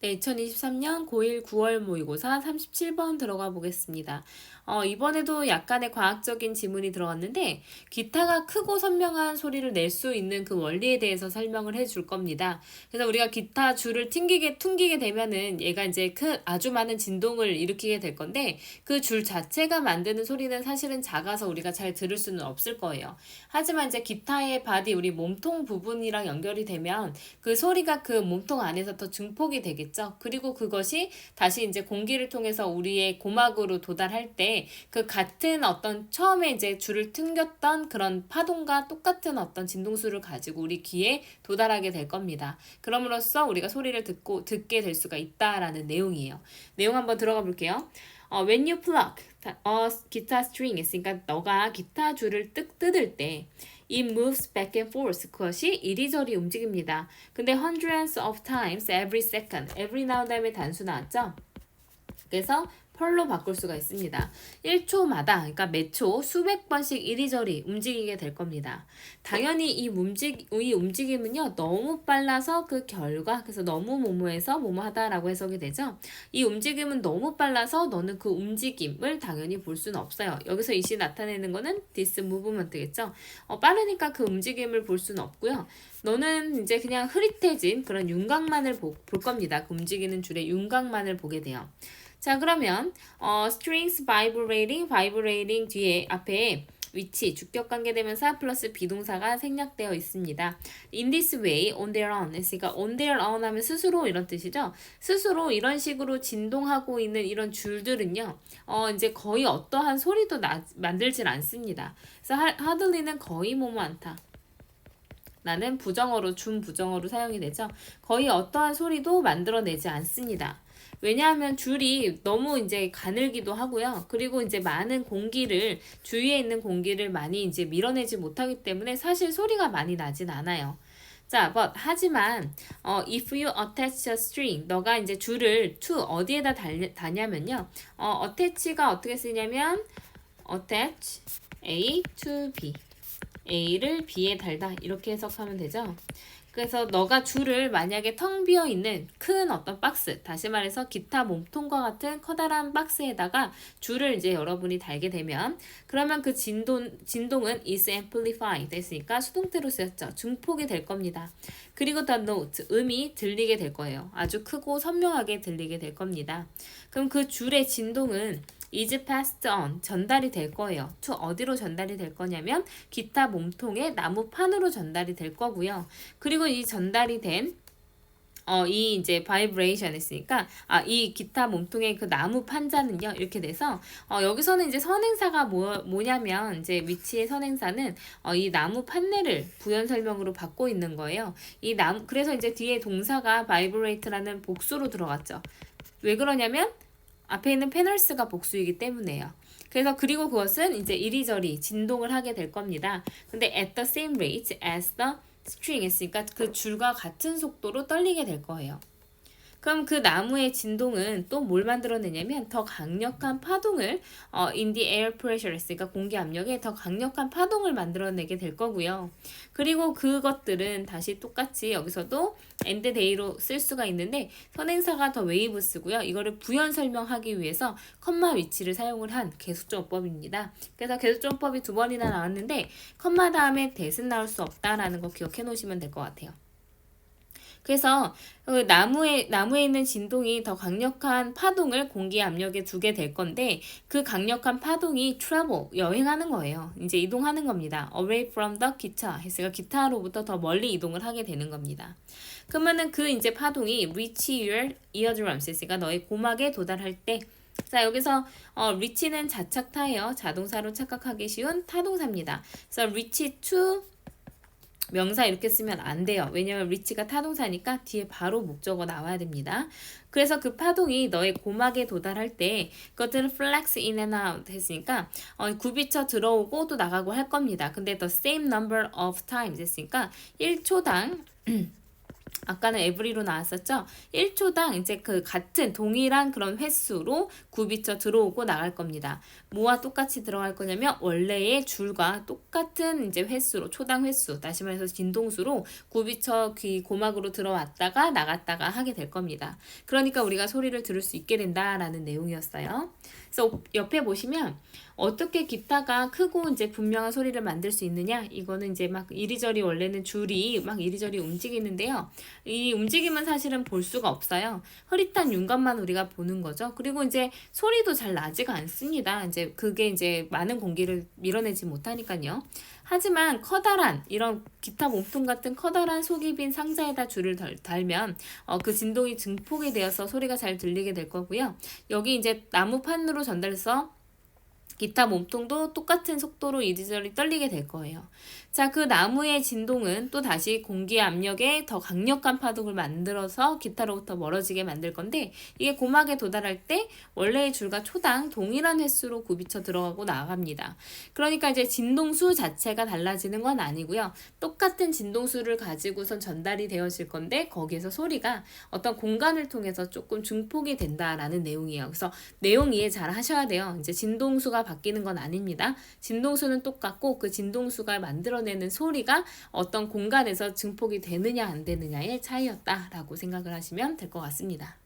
네, 2023년 고1 9월 모의고사 37번 들어가 보겠습니다. 어, 이번에도 약간의 과학적인 지문이 들어갔는데 기타가 크고 선명한 소리를 낼 수 있는 그 원리에 대해서 설명을 해 줄 겁니다. 그래서 우리가 기타 줄을 튕기게 퉁기게 되면은 얘가 이제 크, 아주 많은 진동을 일으키게 될 건데 그 줄 자체가 만드는 소리는 사실은 작아서 우리가 잘 들을 수는 없을 거예요. 하지만 이제 기타의 바디 우리 몸통 부분이랑 연결이 되면 그 소리가 그 몸통 안에서 더 증폭이 되겠죠. 되겠죠. 그리고 그것이 다시 이제 공기를 통해서 우리의 고막으로 도달할 때 그 같은 어떤 처음에 이제 줄을 튕겼던 그런 파동과 똑같은 어떤 진동수를 가지고 우리 귀에 도달하게 될 겁니다. 그럼으로써 우리가 소리를 듣고 듣게 될 수가 있다라는 내용이에요. 내용 한번 들어가 볼게요. 어, when you pluck a guitar string 있으니까 너가 기타 줄을 뜯, 뜯을 때 It moves back and forth. 그것이 이리저리 움직입니다. 근데 hundreds of times every second. every 나온 다음에 단수 나왔죠? 그래서 펄로 바꿀 수가 있습니다. 1초마다 그러니까 매초 수백 번씩 이리저리 움직이게 될 겁니다. 당연히 이 움직 이 움직임은요 너무 빨라서 그 결과 그래서 너무 뭐뭐해서 뭐뭐하다라고 해석이 되죠. 이 움직임은 너무 빨라서 너는 그 움직임을 당연히 볼 수는 없어요. 여기서 이 시 나타내는 거는 this movement겠죠. 어, 빠르니까 그 움직임을 볼 수는 없고요. 너는 이제 그냥 흐릿해진 그런 윤곽만을 보, 볼 겁니다. 그 움직이는 줄의 윤곽만을 보게 돼요. 자 그러면 어, strings vibrating, vibrating 뒤에 앞에 위치, 주격 관계대명사 플러스 비동사가 생략되어 있습니다. In this way, on their own. 그러니까 on their own 하면 스스로 이런 뜻이죠. 스스로 이런 식으로 진동하고 있는 이런 줄들은요. 어, 이제 거의 어떠한 소리도 나, 만들질 않습니다. 그래서 hardly는 거의 뭐뭐 않다. 나는 부정어로 준부정어로 사용이 되죠. 거의 어떠한 소리도 만들어내지 않습니다. 왜냐하면 줄이 너무 이제 가늘기도 하고요. 그리고 이제 많은 공기를 주위에 있는 공기를 많이 이제 밀어내지 못하기 때문에 사실 소리가 많이 나진 않아요. 자, but 하지만 어, if you attach a string, 너가 이제 줄을 to 어디에다 달, 다냐면요. 어, attach가 어떻게 쓰냐면 attach A to B. A를 B에 달다 이렇게 해석하면 되죠. 그래서 너가 줄을 만약에 텅 비어 있는 큰 어떤 박스, 다시 말해서 기타 몸통과 같은 커다란 박스에다가 줄을 이제 여러분이 달게 되면 그러면 그 진동 진동은 is amplified 됐으니까 수동태로 쓰였죠. 증폭이 될 겁니다. 그리고 the note 음이 들리게 될 거예요. 아주 크고 선명하게 들리게 될 겁니다. 그럼 그 줄의 진동은 is passed on 전달이 될 거예요. to 어디로 전달이 될 거냐면 기타 몸통의 나무판으로 전달이 될 거고요. 그리고 이 전달이 된 어, 이 이제 바이브레이션 했으니까, 아, 이 기타 몸통의 그 나무 판자는요, 이렇게 돼서, 어, 여기서는 이제 선행사가 뭐, 뭐냐면, 이제 위치의 선행사는, 어, 이 나무 판넬을 부연 설명으로 받고 있는 거예요. 이 나무, 그래서 이제 뒤에 동사가 바이브레이트라는 복수로 들어갔죠. 왜 그러냐면, 앞에 있는 페널스가 복수이기 때문에요. 그래서 그리고 그것은 이제 이리저리 진동을 하게 될 겁니다. 근데 at the same rate as the string 했으니까 그 줄과 같은 속도로 떨리게 될 거예요. 그럼 그 나무의 진동은 또 뭘 만들어내냐면 더 강력한 파동을 어, in the air pressure 했으니까 공기 압력에 더 강력한 파동을 만들어내게 될 거고요. 그리고 그것들은 다시 똑같이 여기서도 and day로 쓸 수가 있는데 선행사가 더 웨이브 쓰고요. 이거를 부연 설명하기 위해서 컴마 위치를 사용을 한 계속정법입니다. 그래서 계속정법이 두 번이나 나왔는데 컴마 다음에 대은 나올 수 없다라는 거 기억해 놓으시면 될 것 같아요. 그래서 그 나무에 나무에 있는 진동이 더 강력한 파동을 공기 압력에 두게 될 건데 그 강력한 파동이 travel 여행하는 거예요. 이제 이동하는 겁니다. away from the guitar 했으니까 기타로부터 더 멀리 이동을 하게 되는 겁니다. 그러면은 그 이제 파동이 reach your eardrums 했으니까 너의 고막에 도달할 때 자, 여기서 어, reach는 자착타예요. 자동사로 착각하기 쉬운 타동사입니다. 그래서 reach to 명사 이렇게 쓰면 안 돼요. 왜냐면 리치가 타동사니까 뒤에 바로 목적어 나와야 됩니다. 그래서 그 파동이 너의 고막에 도달할 때 그것들은 flex in and out 했으니까 어, 굽이쳐 들어오고 또 나가고 할 겁니다. 근데 the same number of times 했으니까 1초당 아까는 에브리로 나왔었죠? 1초당 이제 그 같은 동일한 그런 횟수로 굽이쳐 들어오고 나갈 겁니다. 뭐와 똑같이 들어갈 거냐면 원래의 줄과 똑같은 이제 횟수로 초당 횟수 다시 말해서 진동수로 굽이쳐 귀 고막으로 들어왔다가 나갔다가 하게 될 겁니다. 그러니까 우리가 소리를 들을 수 있게 된다라는 내용이었어요. 그래서 옆에 보시면 어떻게 기타가 크고 이제 분명한 소리를 만들 수 있느냐? 이거는 이제 막 이리저리 원래는 줄이 막 이리저리 움직이는데요. 이 움직임은 사실은 볼 수가 없어요. 흐릿한 윤곽만 우리가 보는 거죠. 그리고 이제 소리도 잘 나지가 않습니다. 이제 그게 이제 많은 공기를 밀어내지 못하니까요. 하지만 커다란 이런 기타 몸통 같은 커다란 속이 빈 상자에다 줄을 달, 달면 어, 그 진동이 증폭이 되어서 소리가 잘 들리게 될 거고요. 여기 이제 나무 판으로 전달해서 기타 몸통도 똑같은 속도로 이리저리 떨리게 될 거예요. 자, 그 나무의 진동은 또 다시 공기 압력에 더 강력한 파동을 만들어서 기타로부터 멀어지게 만들 건데 이게 고막에 도달할 때 원래의 줄과 초당 동일한 횟수로 굽이쳐 들어가고 나갑니다. 그러니까 이제 진동수 자체가 달라지는 건 아니고요. 똑같은 진동수를 가지고선 전달이 되어질 건데 거기에서 소리가 어떤 공간을 통해서 조금 증폭이 된다라는 내용이에요. 그래서 내용 이해 잘 하셔야 돼요. 이제 진동수가 바뀌는 건 아닙니다. 진동수는 똑같고 그 진동수가 만들어내는 소리가 어떤 공간에서 증폭이 되느냐 안 되느냐의 차이였다라고 생각을 하시면 될 것 같습니다.